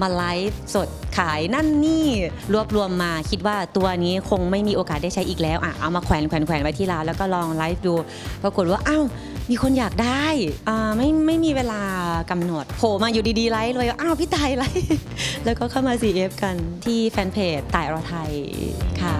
มาไลฟ์สดขายนั่นนี่รวบรวมมาคิดว่าตัวนี้คงไม่มีโอกาสได้ใช้อีกแล้วอะเอามาแขวนแขวนแขวนไว้ที่ร้านแล้วก็ลองไลฟ์ดูปรากฏว่าอ้าวมีคนอยากได้อ่าไม่ไม่มีเวลากำหนดโผล่มาอยู่ดีๆไลฟ์เลยอ้าวพี่ตายไลฟ์แล้วก็เข้ามา CF กันที่แฟนเพจต่ายรอไทยค่ะ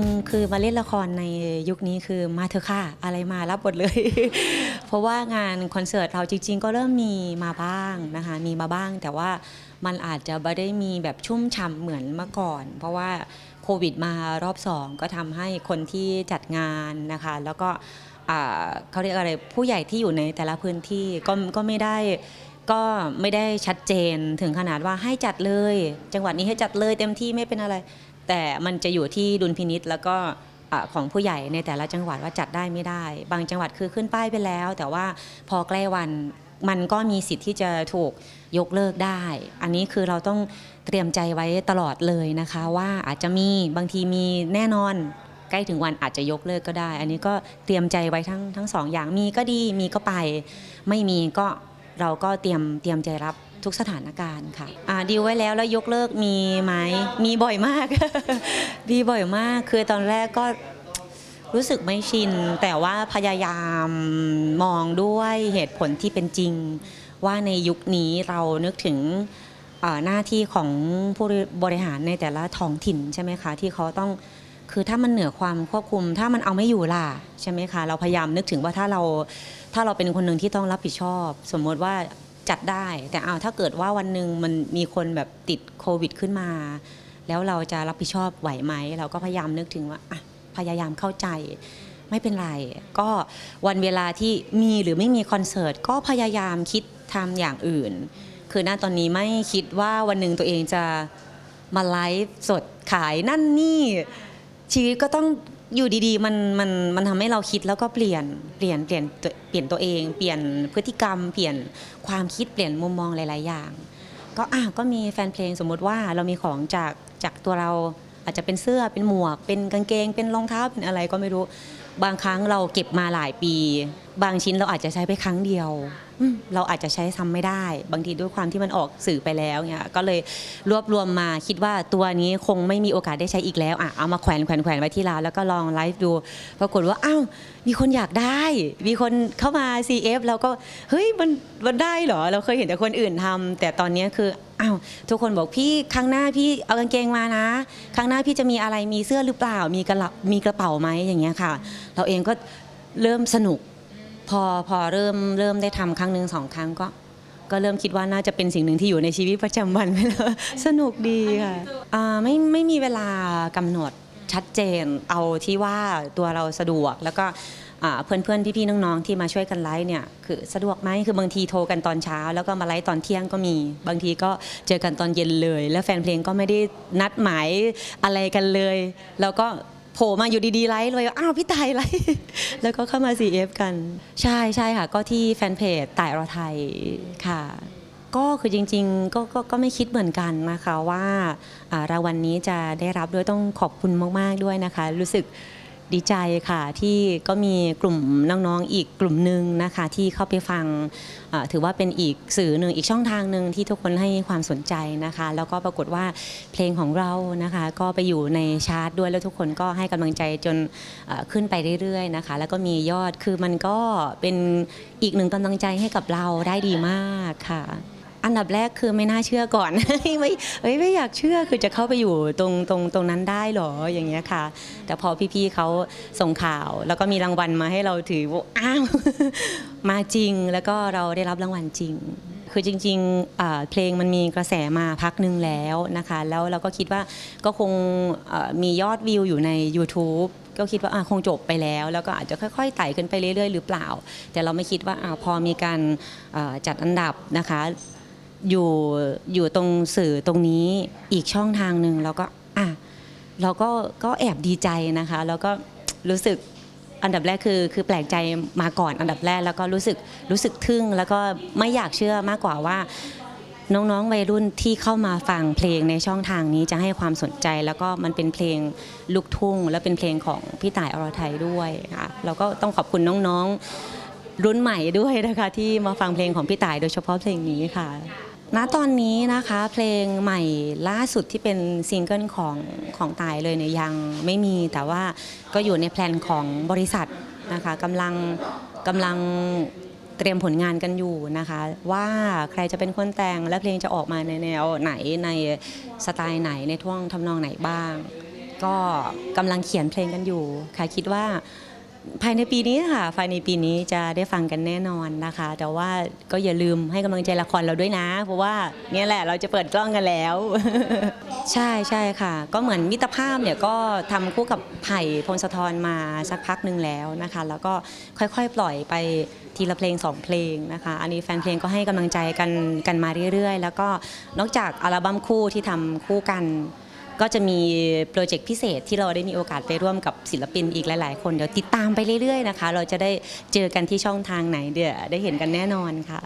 งๆ คือมาเล่นละครในยุคนี้คือมาเถอะค่ะอะไรมารับบทเลย เพราะว่างานคอนเสิร์ตเราจริง ๆ ก็เริ่มมีมาบ้างนะคะมีมาบ้าง แต่ว่ามันอาจจะไม่ได้มีแบบชุ่มฉ่ำเหมือนเมื่อก่อน เพราะว่าโควิดมารอบสองก็ทำให้คนที่จัดงานนะคะ แล้วก็เขาเรียกอะไรผู้ใหญ่ที่อยู่ในแต่ละพื้นที่ก็ก็ไม่ได้ก็ไม่ได้ชัดเจนถึงขนาดว่าให้จัดเลย จังหวัดนี้ให้จัดเลยเต็มที่ไม่เป็นอะไร แต่มันจะอยู่ที่ดุลพินิษแล้วก็ของผู้ใหญ่ในแต่ละจังหวัดว่าจัดได้ไม่ได้ บางจังหวัดคือขึ้นป้ายไปแล้ว แต่ว่าพอใกล้วันมันก็มีสิทธิ์ที่จะถูกยกเลิกได้ อันนี้คือเราต้องเตรียมใจไว้ตลอดเลยนะคะ ว่าอาจจะมีบางทีมีแน่นอน ใกล้ถึงวันอาจจะยกเลิกก็ได้ อันนี้ก็เตรียมใจไว้ทั้งทั้งสองอย่างมีก็ดีมีก็ไป ไม่มีก็เราก็เตรียมเตรียมใจรับ ทุกสถานการณ์ค่ะดีลไว้แล้วแล้วยกเลิกมีไหมมีบ่อยมาก มีบ่อยมากคือตอนแรกก็รู้สึกไม่ชิน แต่ว่าพยายามมองด้วยเหตุผลที่เป็นจริง ว่าในยุคนี้เรานึกถึงหน้าที่ของผู้บริหารในแต่ละท้องถิ่นใช่ไหมคะที่เขาต้องคือถ้ามันเหนือความควบคุม ถ้ามันเอาไม่อยู่ล่ะใช่ไหมคะ เราพยายามนึกถึงว่าถ้าเราถ้าเราเป็นคนหนึ่งที่ต้องรับผิดชอบ สมมติว่า จัดได้ แต่เอาถ้าเกิดว่าวันหนึ่งมันมีคนแบบติดโควิดขึ้นมา แล้วเราจะรับผิดชอบไหวไหม เราก็พยายามนึกถึงว่าอะพยายามเข้าใจไม่เป็นไร ก็วันเวลาที่มีหรือไม่มีคอนเสิร์ตก็พยายามคิดทำอย่างอื่น คือณตอนนี้ไม่คิดว่าวันหนึ่งตัวเองจะมาไลฟ์สดขายนั่นนี่ชีวิตก็ต้อง อยู่ดีๆ มันมันมันทำให้เราคิดแล้วก็เปลี่ยนเปลี่ยนเปลี่ยนตัวเปลี่ยนตัวเอง เปลี่ยนพฤติกรรม เปลี่ยนความคิดเปลี่ยนมุมมองหลาย ๆ อย่าง ก็อะก็มีแฟนเพลงสมมุติว่าเรามีของจากจากตัวเราอาจจะเป็นเสื้อเป็นหมวก เป็นกางเกง เป็นรองเท้าเป็นอะไรก็ไม่รู้ บางครั้งเราเก็บมาหลายปี บางชิ้นเราอาจจะใช้ไปครั้งเดียว อืมเราอาจจะใช้ซ้ำไม่ได้ บางทีด้วยความที่มันออกสื่อไปแล้วเนี่ยก็เลยรวบรวมมาคิดว่าตัวนี้คงไม่มีโอกาสได้ใช้อีกแล้วอะเอามาแขวนแขวนแขวนไว้ที่ร้านแล้วก็ลองไลฟ์ดูปรากฏว่าอ้าวมีคนอยากได้ มีคนเข้ามา CF แล้วก็เฮ้ยมันมันได้เหรอ เราเคยเห็นแต่คนอื่นทำแต่ตอนนี้คืออ้าวทุกคนบอกพี่ครั้งหน้าพี่เอากางเกงมานะครั้งหน้าพี่จะมีอะไรมีเสื้อหรือเปล่ามีกระมีกระเป๋าไหมอย่างเงี้ยค่ะ เราเองก็เริ่มสนุก พอพอเริ่มเริ่มได้ทำครั้งหนึ่งสองครั้งก็ ก็เริ่มคิดว่าน่าจะเป็นสิ่งหนึ่งที่อยู่ในชีวิตประจำวันไปแล้วสนุกดีค่ะอ่าไม่ไม่มีเวลากำหนดชัดเจนเอาที่ว่าตัวเราสะดวกแล้วก็อ่าเพื่อนๆพี่ๆน้องๆที่มาช่วยกันไลฟ์เนี่ยคือสะดวกไหมคือบางทีโทรกันตอนเช้า แล้วก็มาไลฟ์ตอนเที่ยงก็มี บางทีก็เจอกันตอนเย็นเลย แล้วแฟนเพลงก็ไม่ได้นัดหมายอะไรกันเลย แล้วก็ โผล่มาอยู่ดีๆไลฟ์เลยอ้าวพี่ตายไลฟ์แล้วก็เข้ามา CF กัน ใช่ใช่ค่ะ ก็ที่แฟนเพจต่ายรอไทยค่ะ ก็คือจริงๆก็ก็ก็ไม่คิดเหมือนกันนะคะว่าอ่ารางวัลนนี้จะได้รับด้วยต้องขอบคุณมากๆด้วยนะคะ รู้สึก ดีใจค่ะที่ก็มีกลุ่มน้องๆอีกกลุ่มหนึ่งนะคะที่เข้าไปฟังถือว่าเป็นอีกสื่อหนึ่งอีกช่องทางหนึ่งที่ทุกคนให้ความสนใจนะคะ แล้วก็ปรากฏว่าเพลงของเรานะคะก็ไปอยู่ในชาร์ตด้วยแล้วทุกคนก็ให้กำลังใจจนขึ้นไปเรื่อยๆนะคะ แล้วก็มียอดคือมันก็เป็นอีกหนึ่งกำลังใจให้กับเราได้ดีมากค่ะ อันดับแรกคือไม่น่าเชื่อก่อนไม่ไม่อยากเชื่อคือจะเข้าไปอยู่ตรงตรงตรงนั้นได้หรออย่างเงี้ยค่ะ แต่พอพี่ๆเขาส่งข่าว แล้วก็มีรางวัลมาให้เราถือว่าอ้าวมาจริงแล้วก็เราได้รับรางวัลจริง คือจริงๆเพลงมันมีกระแสมาพักหนึ่งแล้วนะคะ แล้วเราก็คิดว่าก็คงมียอดวิวอยู่ใน YouTube ก็คิดว่าคงจบไปแล้ว แล้วก็อาจจะค่อยๆไต่ขึ้นไปเรื่อยๆ หรือเปล่า แต่เราไม่คิดว่าอพอมีการจัดอันดับนะคะ อยู่อยู่ตรงสื่อตรงนี้อีกช่องทางหนึ่งแล้วก็อะเราก็ก็แอบดีใจนะคะ แล้วก็รู้สึกอันดับแรกคือคือแปลกใจมาก่อนอันดับแรกแล้วก็รู้สึกรู้สึกทึ่ง แล้วก็ไม่อยากเชื่อมากกว่าว่า น้องๆวัยรุ่นที่เข้ามาฟังเพลงในช่องทางนี้จะให้ความสนใจ แล้วก็มันเป็นเพลงลูกทุ่ง และเป็นเพลงของพี่ต่ายอรไทยด้วยค่ะแล้วก็ต้องขอบคุณน้องๆรุ่นใหม่ด้วยนะคะ ที่มาฟังเพลงของพี่ต่ายโดยเฉพาะเพลงนี้ค่ะ ณตอนนี้นะคะเพลงใหม่ล่าสุดที่เป็นซิงเกิลของของตายเลยเนี่ยยังไม่มีแต่ว่าก็อยู่ในแพลนของบริษัทนะคะกำลังกำลังเตรียมผลงานกันอยู่นะคะ ว่าใครจะเป็นคนแต่งและเพลงจะออกมาในแนวไหนในสไตล์ไหนในท่วงทำนองไหนบ้าง ก็กำลังเขียนเพลงกันอยู่ค่ะคิดว่า ภายในปีนี้ค่ะ ภายในปีนี้จะได้ฟังกันแน่นอนนะคะ แต่ว่าก็อย่าลืมให้กำลังใจละครเราด้วยนะ เพราะว่าเนี่ยแหละเราจะเปิดกล้องกันแล้ว ใช่ใช่ค่ะ ก็เหมือนมิตรภาพเนี่ยก็ทำคู่กับไผ่พงศธรมาสักพักหนึ่งแล้วนะคะ แล้วก็ค่อยๆ ปล่อยไปทีละเพลงสองเพลงนะคะ อันนี้แฟนเพลงก็ให้กำลังใจกันกันมาเรื่อยๆ แล้วก็นอกจากอัลบั้มคู่ที่ทำคู่กัน ก็จะมีโปรเจกต์พิเศษที่เราได้มีโอกาสไปร่วมกับศิลปินอีกหลาย ๆ คน เดี๋ยวติดตามไปเรื่อย ๆ นะคะ เราจะได้เจอกันที่ช่องทางไหนเดี๋ยวได้เห็นกันแน่นอนค่ะ